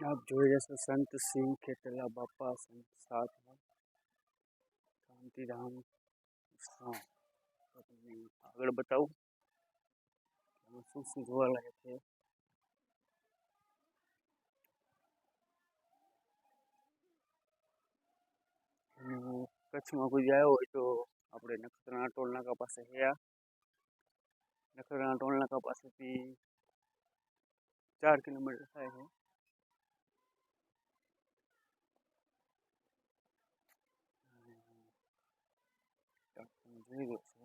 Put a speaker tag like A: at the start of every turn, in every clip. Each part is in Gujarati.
A: આપ જોઈ જશો સંત સિંહ ખેતલા બાપા સંત સાધના શાંતિધામ હા તો તમને આગળ બતાવું એમાં શું શું જોવા લાગે છે અને કચ્છમાં કોઈ આવ્યો હોય તો આપણે નખત્રાણા ટોલ નાકા પાસે ગયા નખત્રાણા ટોલ નાકા પાસેથી ચાર કિલોમીટર થાય છે તમે જોઈ લો છો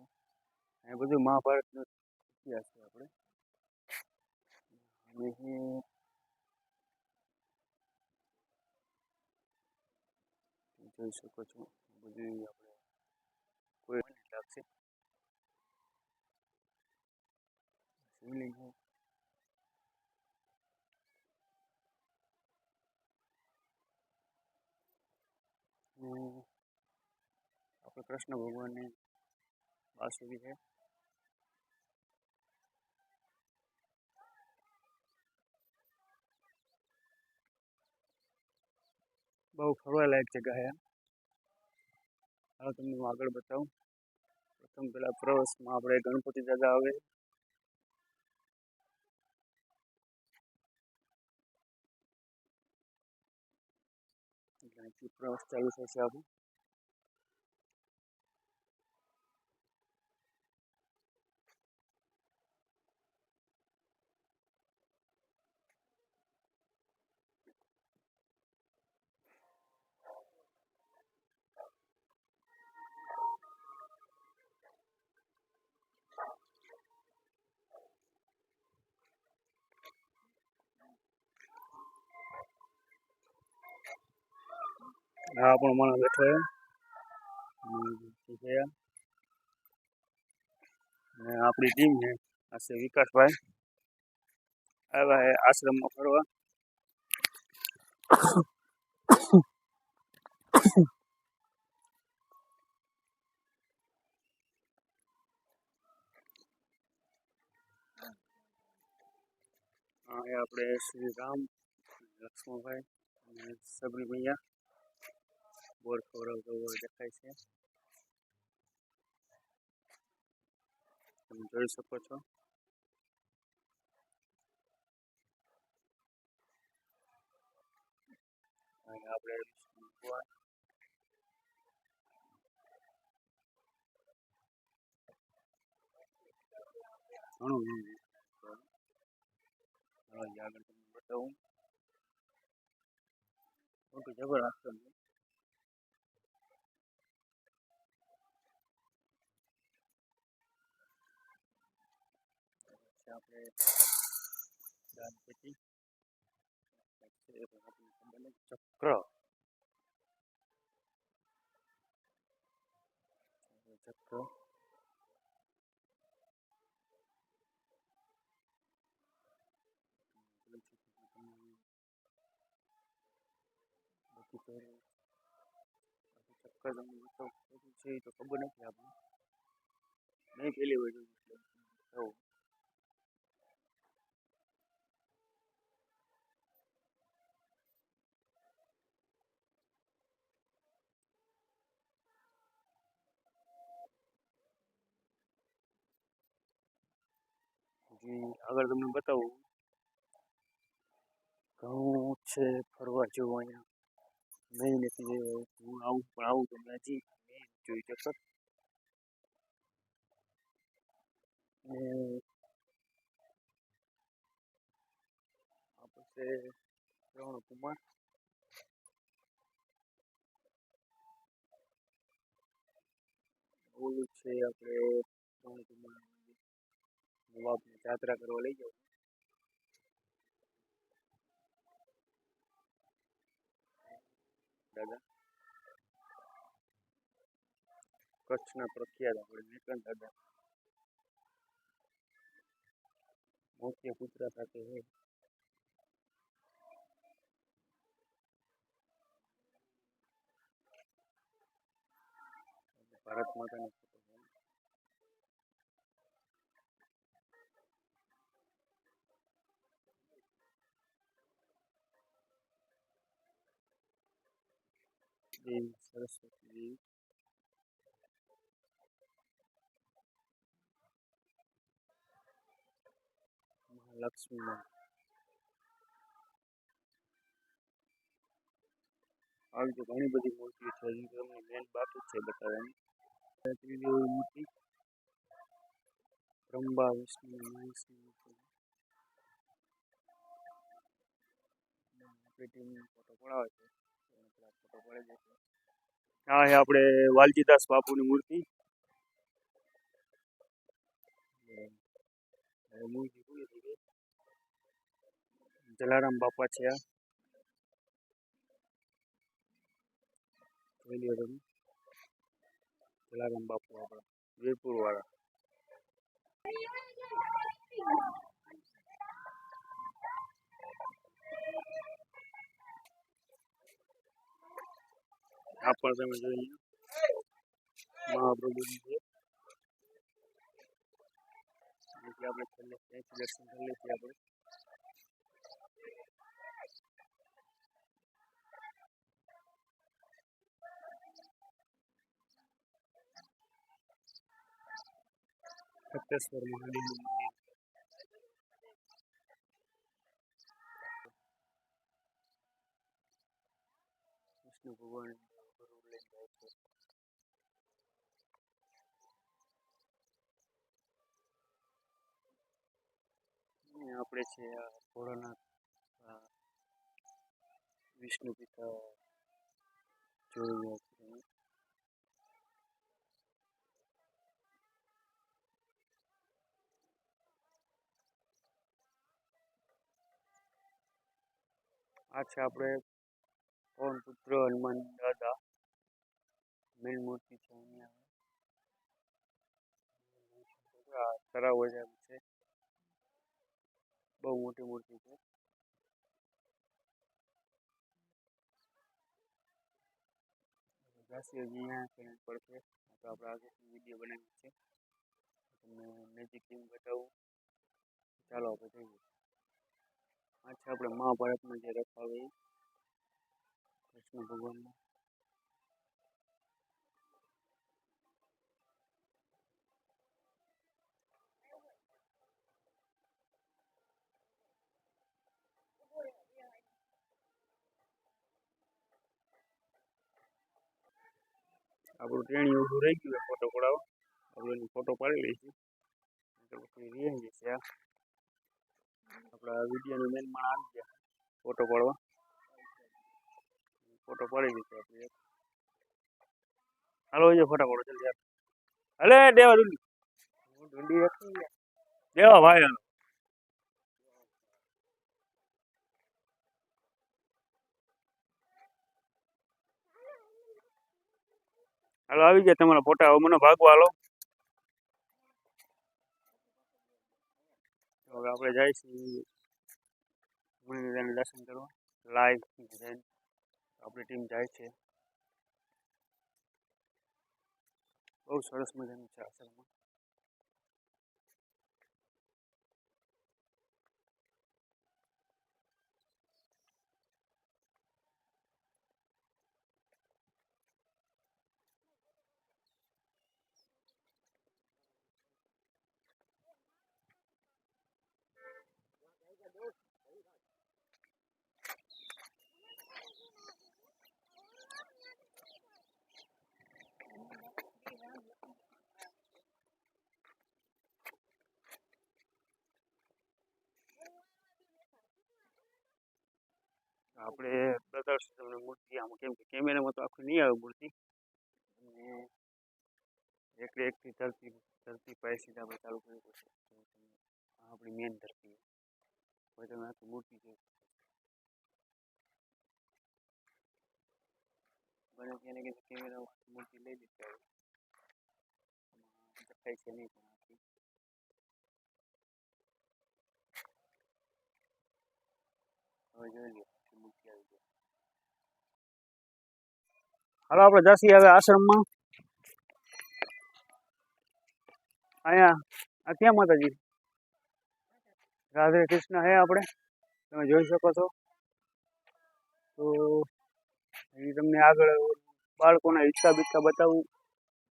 A: એ બધું મહાભારતનો ઇતિહાસ છે આપણે અને અહીં તમે જોઈ શકો છો બધું આપણે કોઈ મને લાગશે શિવલિંગ છે અને આપણે કૃષ્ણ ભગવાનની બાંસુરી છે બહુ ફરવા લાયક જગ્યા છે હવે તમને હું આગળ બતાવું પ્રથમ પેલા પ્રવાસમાં આપણે ગણપતિ દાદા આવે એટલે અહીંથી પ્રવાસ ચાલુ થશે આપણું આ પણ માણસ બેઠો છે. અને આપણી ટીમ છે, આ છે વિકાસભાઈ. આવ્યા છે આશ્રમમાં ફરવા આપણે શ્રી રામ, લક્ષ્મણભાઈ અને સબરી મૈયા બોર ખવડાવતો હોય દેખાય છે તમે જોઈ શકો છો આપણે ઘણું આગળ તમને બતાવું મોટું જબર આપણે દાન પેટી ચક્ર ચક્ર બાકી તો ચક્કર તમને બતાવું છે એ તો ખબર નથી આપણે નહીં પેલી હોય જવું આગળ તમને બતાવું. ઘણું છે ફરવા જેવું અહીંયા. નહીં નથી હું આવું, પણ આવું તો હજી નહીં જોઈ ચક્કર આપણે આ શ્રવણ કુમાર ઓલું છે આપણે શ્રવણ કુમાર નવાબને જાત્રા કરવા લઈ જાવ દાદા કચ્છના પ્રખ્યાત આપણે નીકળ દાદા મુખ્ય કૂતરા સાથે છે ભારત માતાનો સરસ્વતી મહાલક્ષ્મી આવી તો ઘણી બધી મૂર્તિઓ છે હજી તમને મેન બાકી છે બતાવવાની ત્રીજી મૂર્તિ બ્રહ્મા વિષ્ણુ મહેશની મૂર્તિ આપણી ફોટો પડાવે છે આ છે આપણે વાલજીદાસ બાપુની મૂર્તિ હવે મૂર્તિ પૂરી થઈ ગઈ જલારામ બાપા છે આ જોઈ લ્યો તમે જલારામ બાપુ આપણા વીરપુર વાળા आप समझ रही हैं महाप्रभु जी देखिए आप कर लेते हैं सिलेक्शन कर लेते हैं आप That's what I'm આપણે છે ભોળાનાથ વિષ્ણુ પિતા જોઈ રહ્યા છીએ આ છે આપણે પવન પુત્ર હનુમાન દાદા? મેન મૂર્તિ છે અહીંયા તરાવ છે. બહુ મોટી મૂર્તિ છે. જાસી હજી અહીંયા ક્યાંય પડશે તો આપણે આગળ વીડિયો બનાવી છે. તમને નજીકથી હું બતાવું. ચાલો જઈએ. આ છે આપણે મહાભારતમાં જે એ કૃષ્ણ ભગવાનનો. આપણું ટ્રેણી ઊભું રહી ગયું ફોટો પડાવો. આપણે એનો ફોટો પાડી લઈશું. પછી રહી જશે આ. આપણા વિડીયોની મેન માણ આવી ગયા. ફોટો પાડવા. ફોટો પાડી દીધો આપણે હાલો જો ફોટા પાડો જલ્દી હાલો. દેવા ડુંડી ડુંડી રાખી દેવા ભાઈ હાલો, આવી ગયા તમારા ફોટા. હવે મને ભાગવા હાલો. હવે આપણે મુનિદાને દર્શન કરવા. લાઈવ આપણી ટીમ જાય છે. બહુ સરસ મજાનું છે આશ્રમમાં. આપણે પ્રદર્શન તમને મૂર્તિ આમાં કેમ કે કેમેરામાં તો આખું નહીં આવે મૂર્તિ. અને એકડે એકથી ધરતી ધરતી પાસેથી આપણે ચાલુ કરવી પડશે. આપણી મેન ધરતી. હવે તમે આખી મૂર્તિ જોઈ બને તેને કે કેમેરામાં મૂર્તિ લઈ લીધી દેખાય છે નહીં હવે જોઈ લો આખી મૂર્તિ આવી ગઈ હાલો, આપણે જાસી હવે આશ્રમમાં. અહીંયા, આ ક્યાં માતાજી? રાધે કૃષ્ણ હે આપણે. તમે જોઈ શકો છો. તો એ તમને આગળ બાળકોના ઈચ્છા બીચ્છા બતાવું.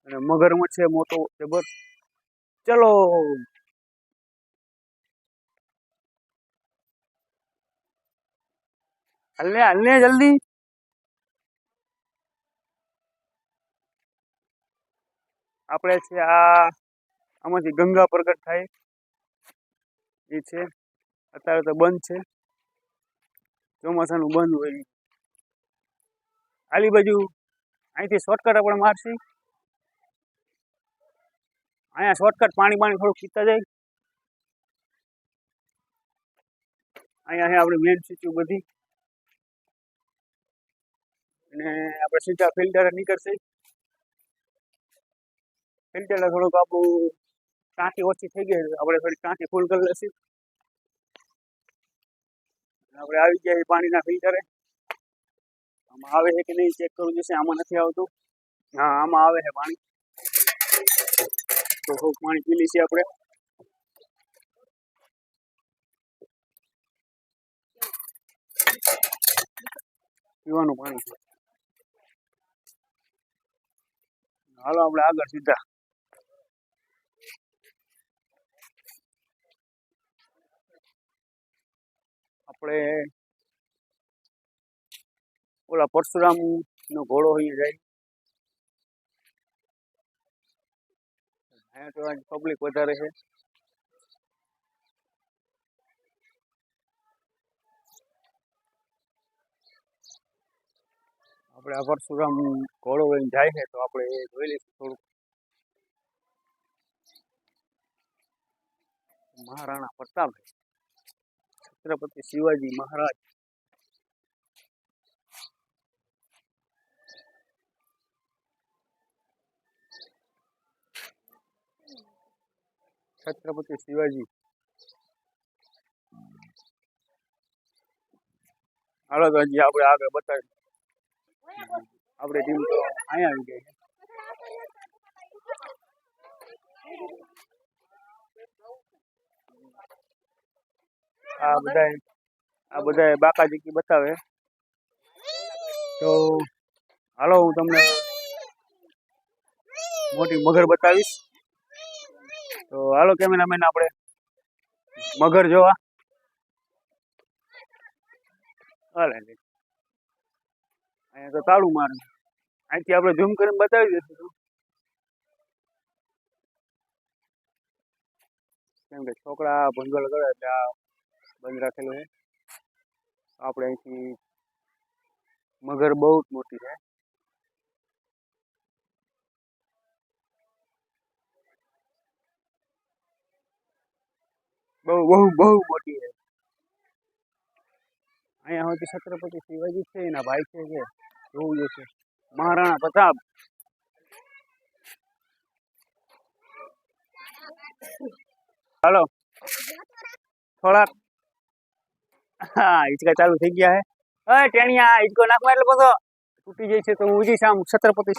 A: અને મગરમચ્છ છે મોટો જબર. ચલો! હલને હલ્લે જલ્દી. આપણે છે આ, આમાંથી ગંગા પ્રગટ થાય. એ છે. અત્યારે તો બંધ છે. ચોમાસાનું બંધ હોય. આલી બાજુ, અહીંથી શોર્ટકટ આપણે મારશી. અહીંયા શોર્ટકટ પાણી પાણી થોડુંક પીતા જાય. અહીંયા આપણે મેન સીચું બધી. અને આપણે સીધા ફિલ્ટર નીકળશે. ફિલ્ટર થોડુંક આપણું ટાંકી ઓછી થઈ ગઈ, આપણે થોડી ટાંકી ફૂલ કરી લેશું આપણે આવી ગયા પાણીના ફિલ્ટરે આમાં આવે છે કે નહીં ચેક કરવું જશે, આમાં નથી આવતું. હા, આમાં આવે છે પાણી. તો થોડુંક પાણી પી લઈશું આપણે. પીવાનું પાણી છે હાલો, આપણે આગળ સીધા. આપણે ઓલા પરશુરામ નો ઘોડો અહીંયા જાય. અહીંયા તો પબ્લિક વધારે છે. આપણે આ પરશુરામ ઘોડો લઈને જાય છે તો આપણે એ જોઈ લઈશું થોડુંક મહારાણા પ્રતાપ છત્રપતિ શિવાજી મહારાજ છત્રપતિ શિવાજી હાલો તો હજી આપણે આગળ બતાવી આપણે ટીમ તો અહીંયા આવી ગઈ. આ બધા આ બધા બાકાજીકી બતાવે. તો હાલો, હું તમને મોટી મગર બતાવીશ. તો હાલો, કેમેરામેન આપણે મગર જોવા. લે. અહીંયા તો તાળું મારે અહીંથી આપણે ઝૂમ કરીને બતાવી દઈશું કેમ કે છોકરા ભંગલ કરે એટલે આ બંધ રાખેલું છે આપણે અહીંથી મગર બહુ જ મોટી છે બહુ બહુ બહુ મોટી છે અહીંયા સુધી છત્રપતિ શિવાજી છે એના ભાઈ છે કે જોવું જશે મહારાણા પ્રતાપ હાલો થોડાક હા હિંચકા ચાલુ થઈ ગયા હે અય ટેણિયા હિંચકો નાખવા એટલે બધો તૂટી જાય છે તો હું ઉજી સામ છત્રપતિ